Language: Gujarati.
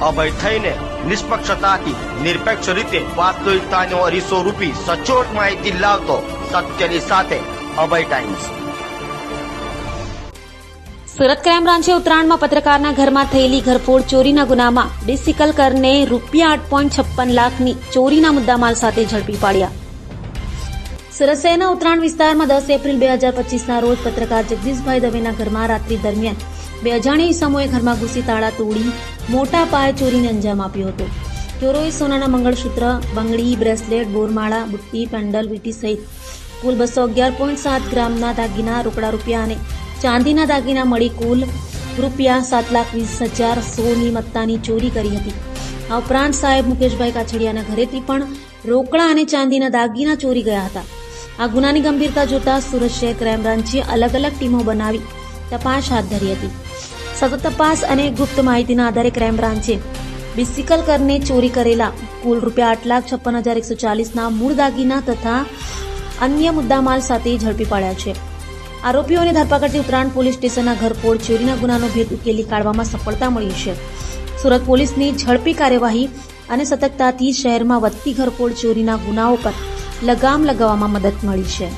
અભય થઈને નિષ્પક્ષતાથી નિરપેક્ષ રીતે વાસ્તવિકતાનો અરીસો રૂપી સચોટ માહિતી લાવતો સત્યની સાથે અભય ટાઈમ્સ. સુરત ક્રાઇમ બ્રાન્ચે ઉત્તરાયણમાં પત્રકારના ઘરમાં થયેલી ઘરફોડ ચોરીના ગુનામાં ડિસિકલ કરને રૂપિયા આઠ પોઈન્ટ છપ્પન લાખની ચોરીના મુદ્દામાલ સાથે ઝડપી પાડ્યા. સુરત શહેરના ઉત્તરાયણ વિસ્તારમાં દસ એપ્રિલ બે હજાર પચીસના રોજ પત્રકાર જગદીશભાઈ દવેના ઘરમાં રાત્રિ દરમિયાન બે અજાણી ઇસમોએ ઘરમાં ઘૂસી તાળા તોડી મોટા પાયે ચોરીને અંજામ આપ્યો હતો. ચોરોએ સોનાના મંગળસૂત્ર, બંગડી, બ્રેસલેટ, બોરમાળા, બુટ્ટી, પેન્ડલ, વીટી સહિત કુલ બસો અગિયાર પોઈન્ટ સાત ગ્રામના દાગીના, રોકડા રૂપિયા અને ચાંદીના દાગીના મળી કુલ રૂપિયા સાત લાખ વીસ હજાર સોની મત્તાની ચોરી કરી હતી. આ ઉપરાંત સાહેબ મુકેશભાઈ કાછડિયાના ઘરેથી પણ રોકડા અને ચાંદીના દાગીના ચોરી ગયા હતા. આ ગુનાની ગંભીરતા જોતા સુરત શહેર ક્રાઇમ બ્રાન્ચે અલગ અલગ ટીમો બનાવી તપાસ હાથ ધરી હતી. સતત તપાસ અને ગુપ્ત માહિતીના આધારે ક્રાઇમ બ્રાન્ચે બિસિકલ કરને ચોરી કરેલા. કુલ રૂપિયા આઠ લાખ છપ્પન હજાર એકસો ચાલીસના મૂળ દાગીના તથા અન્ય મુદ્દામાલ સાથે ઝડપી પાડ્યા છે. આરોપીઓને ધરપકડથી ઉત્તરાયણ પોલીસ સ્ટેશનના ઘરફોડ ચોરીના ગુનાનો ભેદ ઉકેલી કાઢવામાં સફળતા મળી છે. સુરત પોલીસની ઝડપી કાર્યવાહી અને સતર્કતાથી શહેરમાં વધતી ઘરફોડ ચોરીના ગુનાઓ પર લગામ લગાવવામાં મદદ મળી છે.